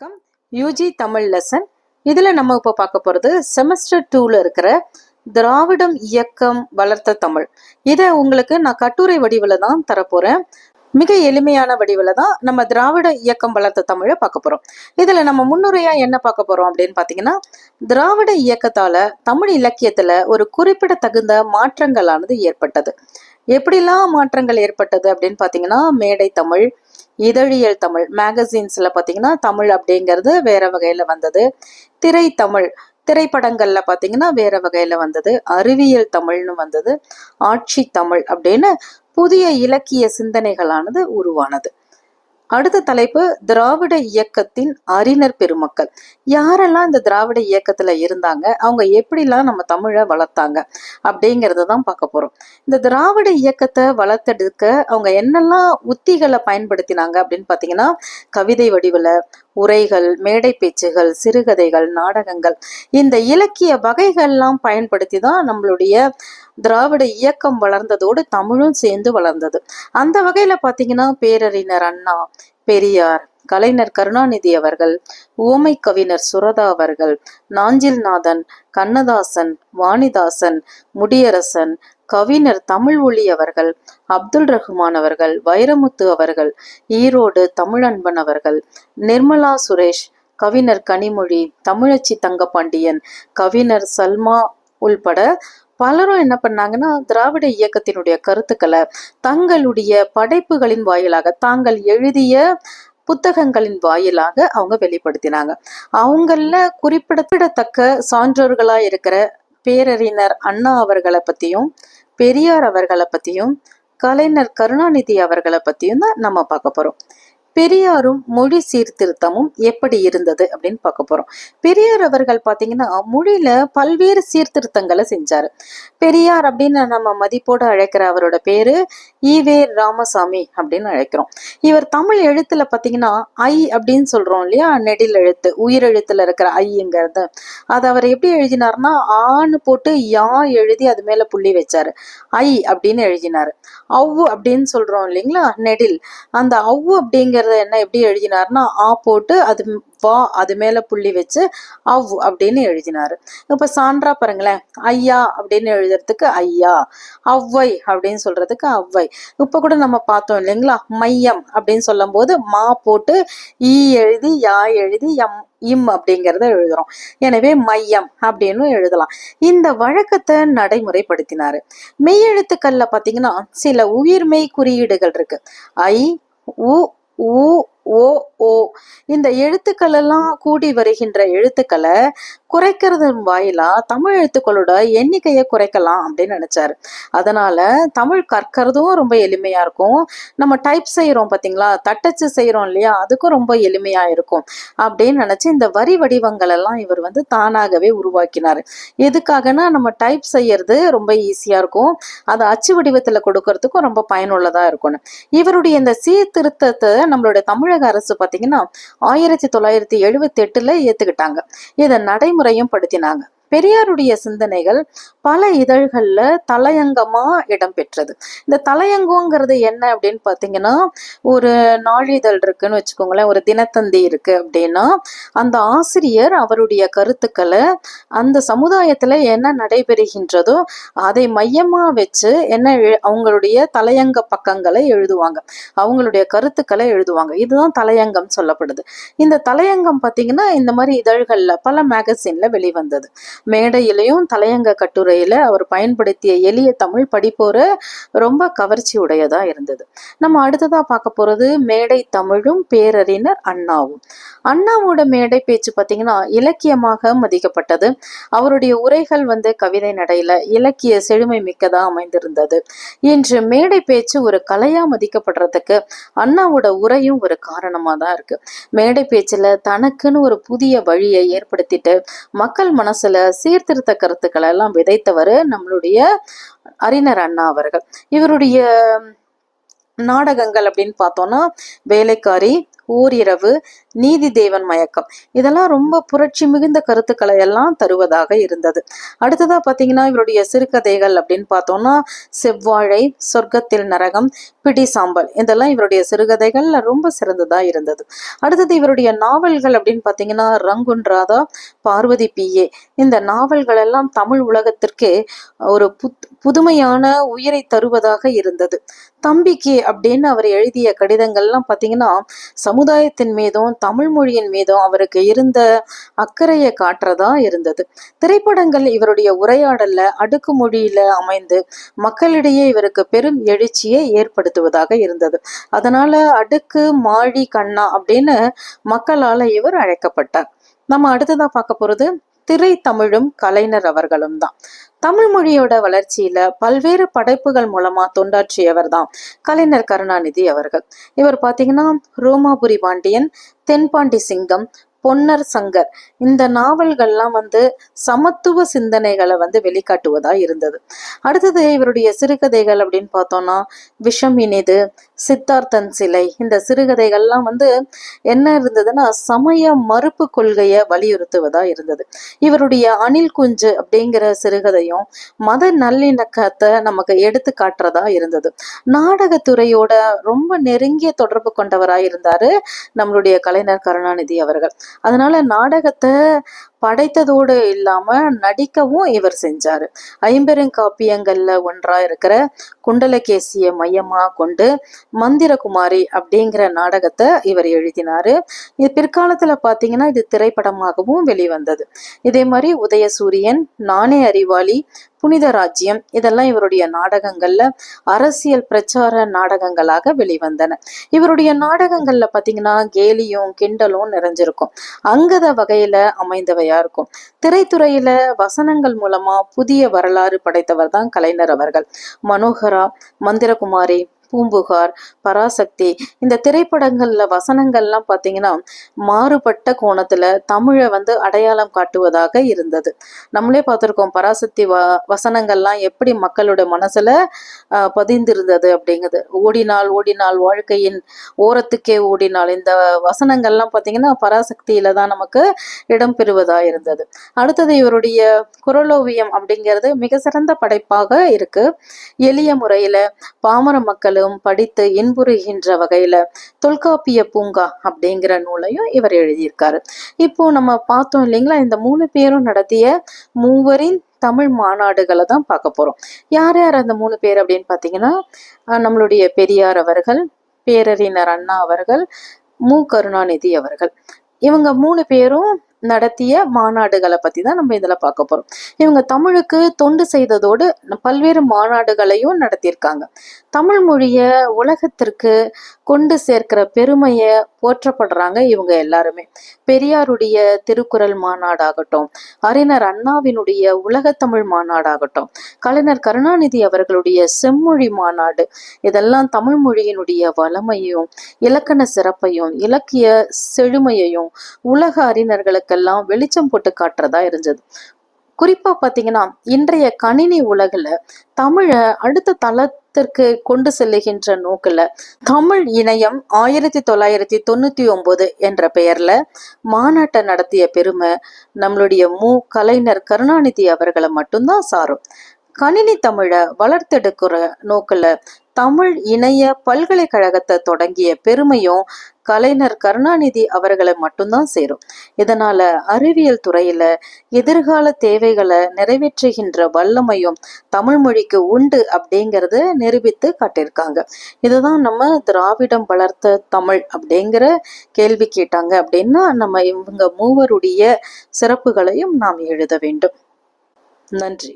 வணக்கம். UG Tamil lesson இதில் நம்ம இப்போ பார்க்க போகிறது செமஸ்டர் டூவில் இருக்கிற திராவிடம் இயக்கம் வளர்த்த தமிழ். இதை உங்களுக்கு நான் கட்டுரை வடிவில் தான் தரப்போகிறேன் மிக எளிமையான வடிவில் தான் நம்ம திராவிட இயக்கம் வளர்த்த தமிழை பார்க்க போகிறோம் இதில் நம்ம முன்னுரையாக என்ன பார்க்க போகிறோம் அப்படின்னு பார்த்தீங்கன்னா திராவிட இயக்கத்தால் தமிழ் இலக்கியத்தில் ஒரு குறிப்பிடத்தகுந்த மாற்றங்களானது ஏற்பட்டது. எப்படிலாம் மாற்றங்கள் ஏற்பட்டது அப்படின்னு பார்த்தீங்கன்னா மேடை தமிழ் இதழியல் தமிழ் மேகசின்ஸில் பார்த்தீங்கன்னா தமிழ் அப்படிங்கிறது வேற வகையில் வந்தது. திரைத்தமிழ் திரைப்படங்களில் பார்த்தீங்கன்னா வேற வகையில் வந்தது. அறிவியல் தமிழ்னு வந்தது. ஆட்சி தமிழ் அப்படின்னு புதிய இலக்கிய சிந்தனைகளானது உருவானது. அடுத்த தலைப்பு திராவிட இயக்கத்தின் அறிஞர் பெருமக்கள். யாரெல்லாம் இந்த திராவிட இயக்கத்துல இருந்தாங்க? அவங்க எப்படிலாம் நம்ம தமிழை வளர்த்தாங்க? அப்படிங்கிறத தான் பார்க்க போறோம். இந்த திராவிட இயக்கத்தை வளர்த்தெடுக்க அவங்க என்னெல்லாம் உத்திகளை பயன்படுத்தினாங்க அப்படின்னு பார்த்தீங்கன்னா கவிதை வடிவில் உரைகள் மேடை பேச்சுகள் சிறுகதைகள் நாடகங்கள் இந்த இலக்கிய வகைகள்லாம் பயன்படுத்தி தான் நம்மளுடைய திராவிட இயக்கம் வளர்ந்ததோடு தமிழும் சேர்ந்து வளர்ந்தது. அந்த வகையில பாத்தீங்கன்னா பேரறிஞர் அண்ணா பெரியார் கலைஞர் கருணாநிதி அவர்கள் உவமை கவிஞர் சுரதா அவர்கள் நாஞ்சில்நாதன் கண்ணதாசன் வாணிதாசன் முடியரசன் கவிஞர் தமிழ் ஒளி அவர்கள் அப்துல் ரஹ்மான் அவர்கள் வைரமுத்து அவர்கள் ஈரோடு தமிழன்பன் அவர்கள் நிர்மலா சுரேஷ் கவிஞர் கனிமொழி தமிழச்சி தங்கபாண்டியன் கவிஞர் சல்மா உள்பட பலரும் என்ன பண்ணாங்கன்னா திராவிட இயக்கத்தினுடைய கருத்துக்களை தங்களுடைய படைப்புகளின் வாயிலாக தாங்கள் எழுதிய புத்தகங்களின் வாயிலாக அவங்க வெளிப்படுத்தினாங்க. அவங்கள குறிப்பிடத்தக்க சான்றோர்களா இருக்கிற பேரறிஞர் அண்ணா அவர்களை பத்தியும் பெரியார் அவர்களை பத்தியும் கலைஞர் கருணாநிதி அவர்களை பத்தியும் தான் நம்ம பார்க்க போறோம். பெரியாரும் மொழி சீர்திருத்தமும் எப்படி இருந்தது அப்படின்னு பார்க்க போறோம். பெரியார் அவர்கள் பாத்தீங்கன்னா மொழியில பல்வேறு சீர்திருத்தங்களை செஞ்சாரு. பெரியார் அப்படின்னு நம்ம மதிப்போடு அழைக்கிற அவரோட பேரு ஈவே ராமசாமி அப்படின்னு அழைக்கிறோம். இவர் தமிழ் எழுத்துல பாத்தீங்கன்னா ஐ அப்படின்னு சொல்றோம் இல்லையா? நெடில் எழுத்து உயிர் எழுத்துல இருக்கிற ஐங்கிறது அது அவர் எப்படி எழுதினார்னா ஆன்னு போட்டு யா எழுதி அது மேல புள்ளி வச்சாரு. ஐ அப்படின்னு எழுதினாரு. அவ்வு அப்படின்னு சொல்றோம் இல்லைங்களா? நெடில். அந்த அவ்வு அப்படிங்கிறத என்ன எப்படி எழுதினார்னா ஆ போட்டு அது வா அது மேல புள்ளி வச்சு அவ் அப்படின்னு எழுதினாரு. இப்ப சான்றா பாருங்களேன் ஐயா அப்படின்னு எழுதுறதுக்கு ஐயா அவ்வை அப்படின்னு சொல்றதுக்கு அவ்வை. இப்ப கூட நம்ம பார்த்தோம் இல்லைங்களா மையம் அப்படின்னு சொல்லும் போது மா போட்டு ஈ எழுதி யா எழுதி எம் இம் அப்படிங்கிறத எழுதுறோம். எனவே மையம் அப்படின்னு எழுதலாம். இந்த வழக்கத்தை நடைமுறைப்படுத்தினாரு. மெய்யெழுத்துக்கள்ல பாத்தீங்கன்னா சில உயிர்மெய் குறியீடுகள் இருக்கு. ஐ உ உ ஓ ஓ. இந்த எழுத்துக்கள் எல்லாம் கூடி வருகின்ற எழுத்துக்களை குறைக்கிறதன் வாயிலா தமிழ் எழுத்துக்களோட எண்ணிக்கையை குறைக்கலாம் அப்படின்னு நினைச்சாரு. அதனால தமிழ் கற்கிறதும் ரொம்ப எளிமையா இருக்கும். நம்ம டைப் செய்யறோம் பாத்தீங்களா? தட்டச்சு செய்யறோம் இல்லையா? அதுக்கும் ரொம்ப எளிமையா இருக்கும். அப்படின்னு நினைச்சு இந்த வரி வடிவங்கள் எல்லாம் இவர் வந்து தானாகவே உருவாக்கினாரு. எதுக்காகனா நம்ம டைப் செய்யறது ரொம்ப ஈஸியா இருக்கும். அதை அச்சு வடிவத்துல கொடுக்கறதுக்கும் ரொம்ப பயனுள்ளதா இருக்கணும். இவருடைய இந்த சீர்திருத்தத்தை நம்மளுடைய தமிழக அரசு பார்த்தீங்கன்னா ஆயிரத்தி தொள்ளாயிரத்தி எழுபத்தி எட்டுல ஏத்துக்கிட்டாங்க. இதை நடைமுறையும் படுத்தினாங்க. பெரியாருடைய சிந்தனைகள் பல இதழ்கள்ல தலையங்கமா இடம்பெற்றது. இந்த தலையங்கங்கிறது என்ன அப்படின்னு பாத்தீங்கன்னா ஒரு நாளிதழ் இருக்குன்னு வச்சுக்கோங்களேன் ஒரு தினத்தந்தி இருக்கு அப்படின்னா அந்த ஆசிரியர் அவருடைய கருத்துக்களை அந்த சமுதாயத்துல என்ன நடைபெறுகின்றதோ அதை மையமா வச்சு என்ன எழு- அவங்களுடைய தலையங்க பக்கங்களை எழுதுவாங்க. அவங்களுடைய கருத்துக்களை எழுதுவாங்க. இதுதான் தலையங்கம் சொல்லப்படுது. இந்த தலையங்கம் பாத்தீங்கன்னா இந்த மாதிரி இதழ்கள்ல பல மேகசின்ல வெளிவந்தது. மேடையிலையும் தலையங்க கட்டுரையில அவர் பயன்படுத்திய எளிய தமிழ் படிப்போர ரொம்ப கவர்ச்சி உடையதா இருந்தது. நம்ம அடுத்ததா பார்க்க போறது மேடை தமிழும் பேரறிஞர் அண்ணாவும். அண்ணாவோட மேடை பேச்சு பார்த்தீங்கன்னா இலக்கியமாக மதிக்கப்பட்டது. அவருடைய உரைகள் வந்து கவிதை நடையில இலக்கிய செழுமை மிக்கதா அமைந்திருந்தது. இன்று மேடை பேச்சு ஒரு கலையா மதிக்கப்படுறதுக்கு அண்ணாவோட உரையும் ஒரு காரணமா தான் இருக்கு. மேடை பேச்சுல தனக்குன்னு ஒரு புதிய வழியை ஏற்படுத்திட்டு மக்கள் மனசுல சீர்திருத்த கருத்துக்களை எல்லாம் விதைத்தவர் நம்மளுடைய அறிஞர் அண்ணா அவர்கள். இவருடைய நாடகங்கள் அப்படின்னு பார்த்தோம்னா வேலைக்காரி ஓரிரவு நீதி தேவன் மயக்கம். இதெல்லாம் ரொம்ப புரட்சி மிகுந்த கருத்துக்களை எல்லாம் தருவதாக இருந்தது. அடுத்ததா பாத்தீங்கன்னா இவருடைய சிறுகதைகள் அப்படின்னு பார்த்தோம்னா செவ்வாழை சொர்க்கத்தில் நரகம் பிடி சாம்பல். இதெல்லாம் இவருடைய சிறுகதைகள்ல ரொம்ப சிறந்ததா இருந்தது. அடுத்தது இவருடைய நாவல்கள் அப்படின்னு பார்த்தீங்கன்னா ரங்குன் ராதா பார்வதி பிஏ இந்த நாவல்கள் எல்லாம் தமிழ் உலகத்திற்கே ஒரு புத் புதுமையான உயிரை தருவதாக இருந்தது. தம்பிக்கு அப்படின்னு அவர் எழுதிய கடிதங்கள்லாம் பார்த்தீங்கன்னா சமுதாயத்தின் மீதும் தமிழ் மொழியின் மீதும் அவருக்கு இருந்த அக்கறையை காட்டுறதா இருந்தது. திரைப்படங்கள் இவருடைய உரையாடல்ல அடுக்குமொழியில அமைந்து மக்களிடையே இவருக்கு பெரும் எழுச்சியை ஏற்படுத்துவதாக இருந்தது. அதனால அடுக்கு மாழி கண்ணா அப்படின்னு மக்களால இவர் அழைக்கப்பட்டார். நம்ம அடுத்ததா பார்க்க போறது திரை தமிழும் கலைஞர் அவர்களும் தான். தமிழ் மொழியோட வளர்ச்சியில பல்வேறு படைப்புகள் மூலமா தொண்டாற்றியவர் தான் கலைஞர் கருணாநிதி அவர்கள். இவர் பாத்தீங்கன்னா ரோமாபுரி பாண்டியன் தென்பாண்டி சிங்கம் பொன்னர் சங்கர். இந்த நாவல்கள்லாம் வந்து சமத்துவ சிந்தனைகளை வந்து வெளிக்காட்டுவதா இருந்தது. அடுத்தது இவருடைய சிறுகதைகள் அப்படின்னு பார்த்தோம்னா விஷம் இனிது சித்தார்த்தன் சிலை இந்த சிறுகதைகள்லாம் வந்து என்ன இருந்ததுன்னா சமய மறுப்பு கொள்கையை வலியுறுத்துவதா இருந்தது. இவருடைய அணில் குஞ்சு அப்படிங்கிற சிறுகதையும் மத நல்லிணக்கத்தை நமக்கு எடுத்து காட்டுறதா இருந்தது. நாடகத்துறையோட ரொம்ப நெருங்கிய தொடர்பு கொண்டவராக இருந்தாரு நம்மளுடைய கலைஞர் கருணாநிதி அவர்கள். அதனால நாடகத்தை படைத்ததோடு இல்லாம நடிக்கவும் இவர் செஞ்சாரு. ஐம்பெருங்காப்பியங்கள்ல ஒன்றா இருக்கிற குண்டலகேசிய மையமா கொண்டு மந்திரகுமாரி அப்படிங்கிற நாடகத்தை இவர் எழுதினாரு. இது பிற்காலத்துல பாத்தீங்கன்னா இது திரைப்படமாகவும் வெளிவந்தது. இதே மாதிரி உதயசூரியன் நானே அறிவாளி புனித ராஜ்யம் இதெல்லாம் இவருடைய நாடகங்கள்ல அரசியல் பிரச்சார நாடகங்களாக வெளிவந்தன. இவருடைய நாடகங்கள்ல பாத்தீங்கன்னா கேலியும் கிண்டலும் நிறைஞ்சிருக்கும். அங்கத வகையில அமைந்தவை அமைந்தவையா இருக்கும். திரைத்துறையில வசனங்கள் மூலமா புதிய வரலாறு படைத்தவர் தான் கலைஞர் அவர்கள். மனோகரா மந்திரகுமாரி பூம்புகார் பராசக்தி. இந்த திரைப்படங்கள்ல வசனங்கள்லாம் பார்த்தீங்கன்னா மாறுபட்ட கோணத்துல தமிழை வந்து அடையாளம் காட்டுவதாக இருந்தது. நம்மளே பார்த்துருக்கோம் பராசக்தி வ வசனங்கள்லாம் எப்படி மக்களோட மனசுல ஆஹ், பதிந்திருந்தது அப்படிங்கிறது ஓடினால் ஓடினால் வாழ்க்கையின் ஓரத்துக்கே ஓடினால். இந்த வசனங்கள்லாம் பார்த்தீங்கன்னா பராசக்தியில தான் நமக்கு இடம் பெறுவதா இருந்தது. அடுத்தது இவருடைய குரலோவியம் அப்படிங்கிறது மிக சிறந்த படைப்பாக இருக்கு. எளிய முறையில பாமர மக்கள் மக்களும் படித்து இன்புறுகின்ற வகையில தொல்காப்பிய பூங்கா அப்படிங்கிற நூலையும் இவர் எழுதியிருக்காரு. இப்போ நம்ம பார்த்தோம் இல்லைங்களா இந்த மூணு பேரும் நடத்திய மூவரின் தமிழ் மாநாடுகளை தான் பார்க்க போறோம். யார் யார் அந்த மூணு பேர் அப்படின்னு பார்த்தீங்கன்னா நம்மளுடைய பெரியார் அவர்கள் பேரறிஞர் அண்ணா அவர்கள் மு. கருணாநிதி அவர்கள். இவங்க மூணு பேரும் நடத்திய மாநாடுகளை பற்றி தான் நம்ம இதுல பார்க்க போறோம். இவங்க தமிழுக்கு தொண்டு செய்ததோடு பல்வேறு மாநாடுகளையும் நடத்தியிருக்காங்க. தமிழ் மொழிய உலகத்திற்கு கொண்டு சேர்க்கிற பெருமையை போற்றப்படுறாங்க இவங்க எல்லாருமே. பெரியாருடைய திருக்குறள் மாநாடாகட்டும் அறிஞர் அண்ணாவினுடைய உலகத்தமிழ் மாநாடாகட்டும் கலைஞர் கருணாநிதி அவர்களுடைய செம்மொழி மாநாடு இதெல்லாம் தமிழ் மொழியினுடைய வளமையும் இலக்கண சிறப்பையும் இலக்கிய செழுமையையும் உலக அறிஞர்களுக்கெல்லாம் வெளிச்சம் போட்டு காட்டுறதா இருந்தது. குறிப்பா பாத்தீங்கன்னா இன்றைய கணினி உலகில் தமிழை அடுத்த உலகத்திற்கு கொண்டு செல்லுகின்ற நோக்குல தமிழ் இணையம் ஆயிரத்தி தொள்ளாயிரத்தி தொண்ணூத்தி ஒன்பது என்ற பெயர்ல மாநாட்டை நடத்திய பெருமை நம்மளுடைய மு. கலைஞர் கருணாநிதி அவர்களை மட்டும்தான் சாரும். கணினி தமிழை வளர்த்தெடுக்கிற நோக்குல தமிழ் இணைய பல்கலைக்கழகத்தை தொடங்கிய பெருமையும் கலைஞர் கருணாநிதி அவர்களை மட்டும்தான் சேரும். இதனால அறிவியல் துறையில எதிர்கால தேவைகளை நிறைவேற்றுகின்ற வல்லமையும் தமிழ் மொழிக்கு உண்டு அப்படிங்கறத நிரூபித்து காட்டியிருக்காங்க. இதுதான் நம்ம திராவிடம் வளர்த்த தமிழ் அப்படிங்கிற கேள்வி கேட்டாங்க அப்படின்னா நம்ம இவங்க மூவருடைய சிறப்புகளையும் நாம் எழுத வேண்டும். நன்றி.